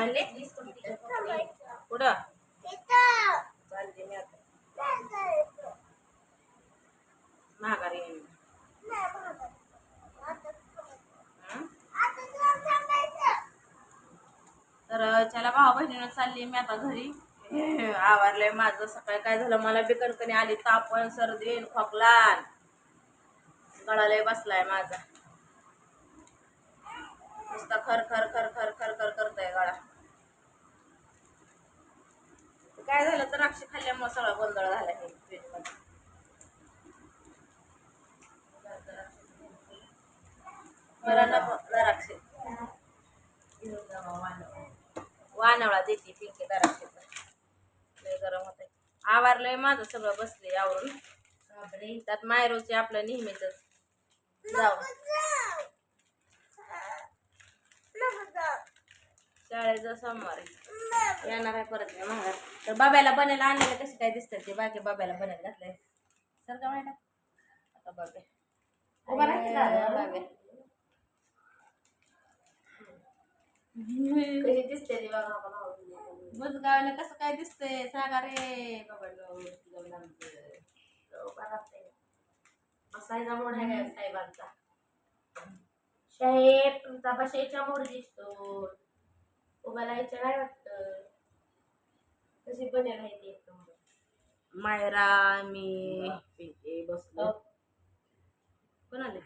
आणले कुठं महागारी तर चला भाऊ बहिणीनं चालली मी आता घरी. आवरलंय माझं सकाळी. काय झालं? मला बिकणकणी आली. तापण सर्दी खोकलान. गळालय बसलाय माझा. नुसता खर खर खर खर खर खर करतोय गळा. काय झालं तर द्राक्ष खाल्ल्यामुळे सगळा गोंधळ झाला हे फ्रीजमध्ये द्राक्ष वानवळा देते पिंकी द्राक्षाचा लय गरम होत आवारलंय माझं सगळं बसले आवरून. त्यात मायरोचे आपलं नेहमीच जाऊ. शाळेचा सोमवारी येणार आहे परत महाराज तर बाब्याला बनायला आणलेलं कसे काय दिसतात ते बाकी बाब्याला बनायला घातलंय. सर का मॅडम आता बाब्या उभा राहा की दादा, बाब्या कशी दिसते ती बघा बघा बुजगावला कसं काय दिसतंय? सांगा रे. बाबा मोड आहे काय साहेबांचा? साहेब तुमचा बसायचा मोड दिसतो उभा राहायचं नाही वाटत? कशी बनेल आहे ती मायरा मी पिंके बसलो. कोण आले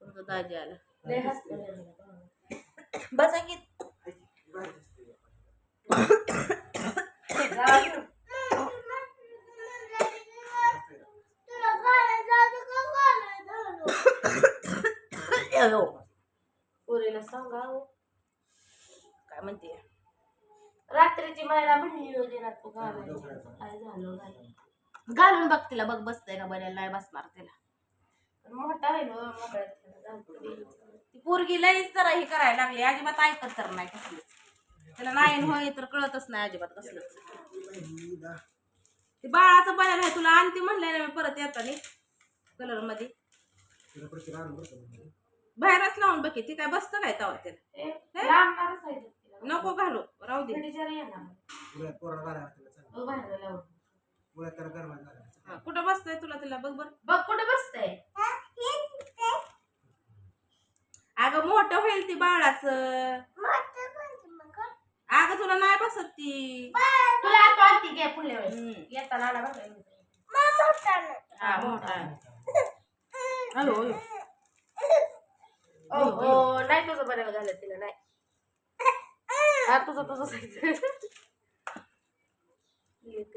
तुमचं दाजी आला. लय हसतो. बसा की जावा घेऊन. पोरीला सांगा हो. काय म्हणते? रात्रीची महिला म्हणली योजनात तू घालायची काय झालं घालून घालून बघ तिला बघ बसतंय का बऱ्याला नाही बसणार तिला. मोठा आहे ना ती पोरगी लईच जरा हे करायला लागली अजिबात ऐकत तर नाही कसलीच. तिला नाही होय तर कळतच नाही अजिबात कसलंच. ते बाळाचं बनायला आहे तुला आणते म्हणलंय ना मी परत येताना कलरमध्ये बाहेरच लावून बघ ती काय बसतं काय तवा त्याला? नको घालू राहू दे. हो, बाहेर लावून. हा, कुठं बसतंय तुला तिला? बघ बर. बघ कुठे बसतंय? अगं मोठं होईल ती बाळाचं. अगं तुला नाही बसत ती. तुला आता आणती घे पुढल्या वेळेस हम्म. येताना हा मोठा. आहे हॅलो हॅलो. ओ हो नाही तुझं बनायला झालं तिला नाही हा तुझं तुझं सायचं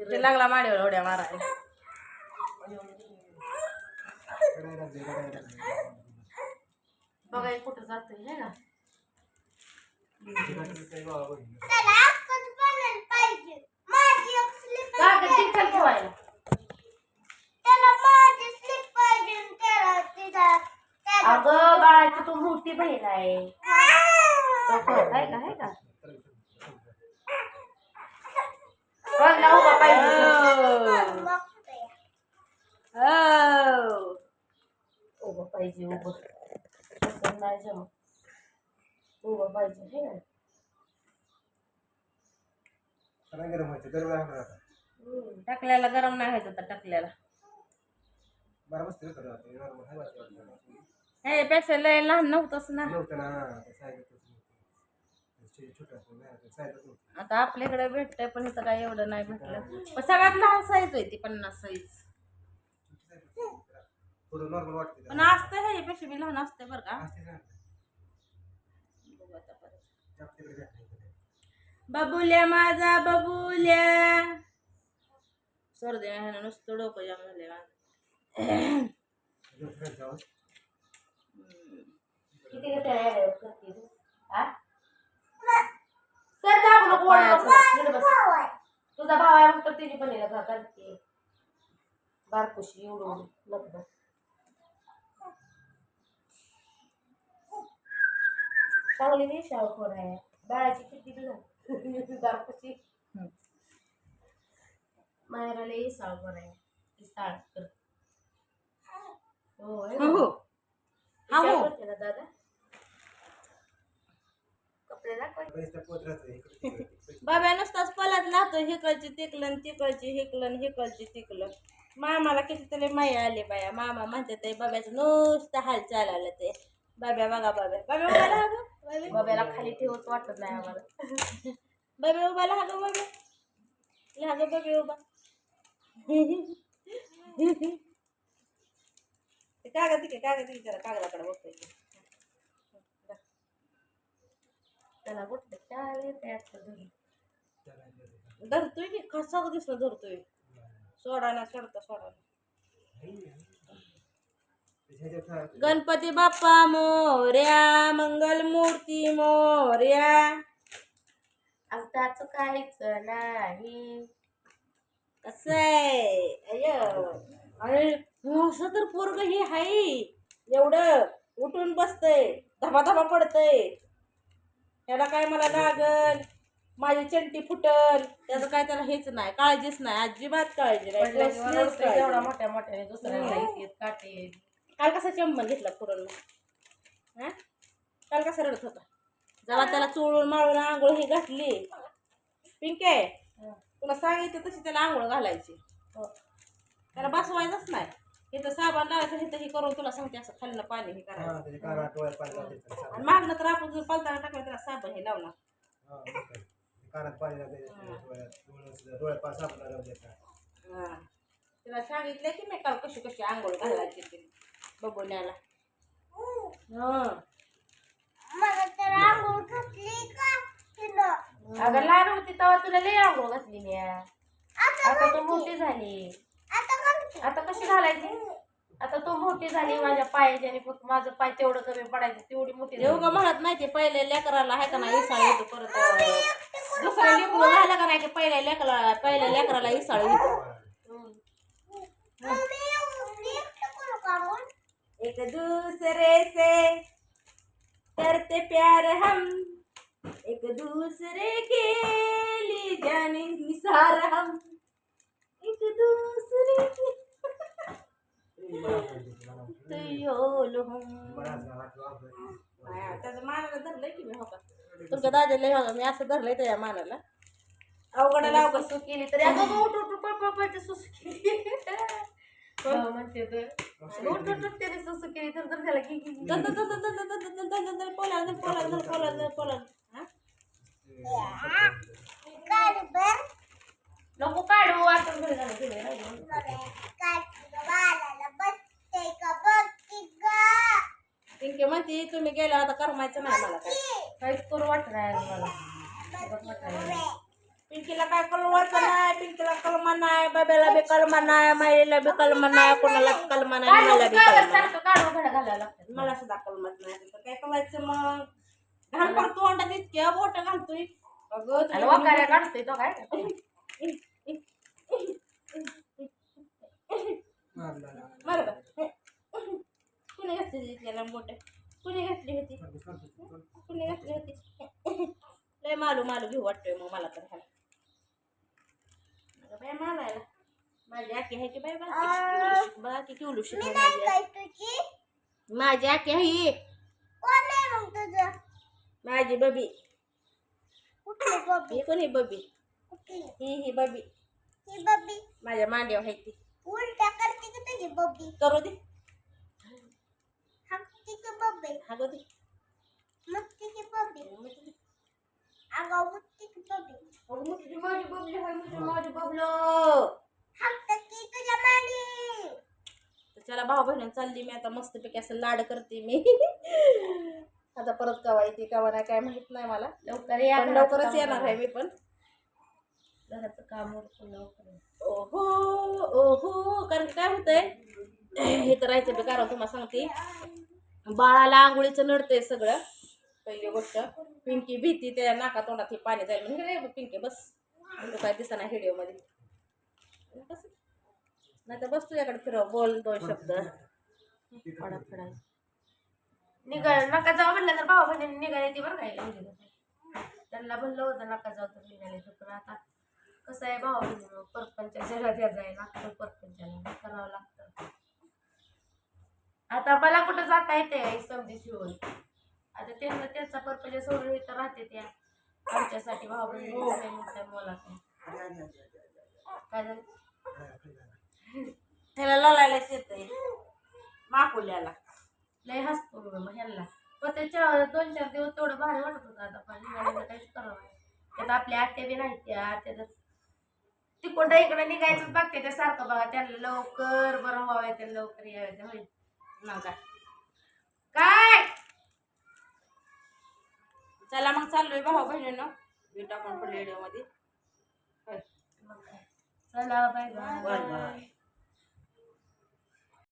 ते लागला माडीवर उड्या मारायला. बघा हे कुठं जातोय हे ना. ठेवायला. अगं बाळाची तू मोठी बहीण आहे का आहे का बघ उभा पाहिजे हो. उभं पाहिजे उभं. तसं नाही जमत. उभं पाहिजे हे ना? हम्म. टाकल्याला गरम नाही व्हायचं तर टाकल्याला. हे पेक्षा लय लहान नव्हतंच ना. आता आपल्याकडे भेटतंय पण इथं काय एवढं नाही भेटलं. पण सगळ्यात लहान साईज आहे ती पन्नास साईज नॉर्मल वाटते पण असतं ह्याच्यापेक्षा मी लहान असते बरं का बघू आता परत. बबुल्या माझा बबुल्या सर्दी ह्यानं नुसतं डोकं जाम झाले माझं किती करते? हा? सर दाबू नको, ओरडू नको. नीट बस. तुझा भाव आहे म्हणतो तिने पण का करते बारकुशी एवढं बस. चांगली विषयावर खोर आहे बाळाची किती दिवस बारकुशी मायराला इसाळ खोर आहे इसाळ कर हो आहे ना? हो हा। विचार हो करते ना दादा? कपडे दाखवायचे नुसतं पोत राहतं इकडे तिकडे, इकडे. बाबा नुसताच पलात लावतो हिकडची तिकलन तिकडची हिकलन हिकडची तिकलं मामाला कितीतरी माया आले बाया. मामा म्हणते ते बाब्याचं नुसतं हाल चालवलं ते. बाब्या बघा बाब्या. बाब्या उभा राहा गं. बाब्या बाब्याला खाली ठेवत वाटत नाही आम्हाला. बाब्या उभा राहा गं बाब्या लहा गं बाब्या उभा. ते कागद तिकडे कागद तिकडे जरा कागदाकडे बघतोय त्याला कुठलं चाल येते आता घरी. धरतोय की कसा दिसलं धरतोय? सोडा ना सोडता सोडा. गणपती बाप्पा मोर्या मंगल मूर्ती मोर्या. आताच काहीच नाही. कसं आहे? अय अरे असं तर पोरग हे हाय एवढं उठून बसतय धबा धबा पडतय. त्याला काय मला लागल? माझी चंटी फुटल. त्याचं काय त्याला हेच नाही काळजीच नाही. अजिबात काळजी नाही. मोठ्या मोठ्याने दुसऱ्याला येतात काटे. काल कसा चंबन घेतला पुरण हा? काल कसा रडत होता? जेव्हा त्याला चोळून माळून आंघोळ ही घातली. पिंके तुला सांगितलं तशी त्याला आंघोळ घालायची. हो. त्याला बसवायचंच नाही. इथं साबण लावायचं इथं हे करून तुला सांगते असं खाल्लं पाणी हे हा, करायचं. आणि. मागणं तर आपण जर पालताना टाकलं त्याला साबण हे लावणार हा. कानात पाणी डोळ्यात साबण. हा. तिला सांगितलं की मी काल कशी कशी आंघोळ घालायची हा. अगं लहान होती तेव्हा तुला लय आंघोळ घातली मी आता तू मोठी झाली. आता कशी घालायची? आता तू मोठी झाली माझ्या पायाची आणि फक्त माझं पाय तेवढं कमी पडायचं तेवढी मोठी देव का. म्हणत नाही ते पहिले लेकराला आहे का नाही इसाळ येतो परत. दुसरं लेकरू झालं का नाही की पहिल्या लेकराला पहिल्या लेकराला इसाळ येतो. एक दूसरे से करते प्यार हम। एक दूसरे के लिए जाने निसार हम। एक दूसरे के त्याचं मानाला धरलंय की मी हो का? तुमच्या दादाला हो का मी असं धरलंय त्या मानाला. अवघडाला अवघड सुसू केली तरी. अगं गं, उठ उठ उठ, पळ, पळ, पळ, ते सुसू केली. नको काढू वाटून म्हणते तुम्ही गेला आता करमायचं नाही मला काहीच करू वाटणार मला. पिंकीला काय कलवाचं नाही पिंकीला कलमा नाही बाब्याला बी कलमा नाही माईला बी कलमा नाही कोणाला कलमा नाही मला बी कलमा नाही. मला सुद्धा कलमत नाही तर काय करायचं मग घाल पण तोंडात इतक्या बोट घालतोय अगं मारला ना. बरं बरं. कुणी घातली इतक्याला मोठे कुणी घातली होती. कुणी घातली होती लय मालू मालू घेऊ वाटतोय मग मला तर ह्याला माझी आखी आहे की बाय बघा काय माझी कोण मग माझी बबी. ही कोण बबी? ही ही बबी. ही बबी. माझ्या मांड्या आहे ती. उलट्या करते की तुझी बबी? करू दे. बबी? हागो दे. बबी? हो, अगं मुक्की बबी? हो, बबली मुक्की माझी बबली आहे माझी बबलो. तर चला भाऊ बहिणी चालली मी आता मस्तपैकी असं लाड करते मी. आता परत कवा येते कवा नाही काय माहीत नाही मला. लवकर या पण लवकरच येणार. आहे मी पण. घराचं काम लवकर. ओहो ओहो कारण काय होतंय? हे तर राहायचं बेकार तुम्हाला सांगते. बाळाला आंघोळीचं नडतंय सगळं. पहिली गोष्ट पिंकी भीती त्या नाका तोंडात हे पाणी जाईल. म्हणजे रे पिंकी बस. काय दिसना व्हिडिओमध्ये बस नाही तर बस तुझ्याकडे फिरव बोल दोन शब्द. फडा फडा निघाल नका जाऊ म्हणलं तर भावा बहिणी निघाले ती बरं काय त्यांना म्हणलं होतं नका जाऊ तर निघाले तर पण आता कसं आहे भावा बहिणी परपंचा जगात या जायला लागतं परपंचाला करावं लागतं. आता मला कुठं जाता येते समजी शिवून आता त्यांना त्यांचा पर्पज सोडून इथं राहते त्या. आमच्यासाठी भाऊ बहिणी मोलाचं काय झालं त्याला लोलायलाच येतंय माकुल्याला. लय हसतो बघ मग ह्यांना. पण त्याच्या दोन चार दिवस तेवढं भारी वाटत होतं आता पण काहीच करावं नाही. त्यात आपल्या आत्या बी नाही त्या आत्याच तिकडं इकडं निघायचंच बघते त्या सारखं बघा त्यांना लवकर बरं व्हावं त्या लवकर यावं होईल. ना काय? काय? चला मग चाललोय भाऊ बहिणीनं. भेटू आपण पुढल्या मध्ये मग काय? चला बाय. Bye bye.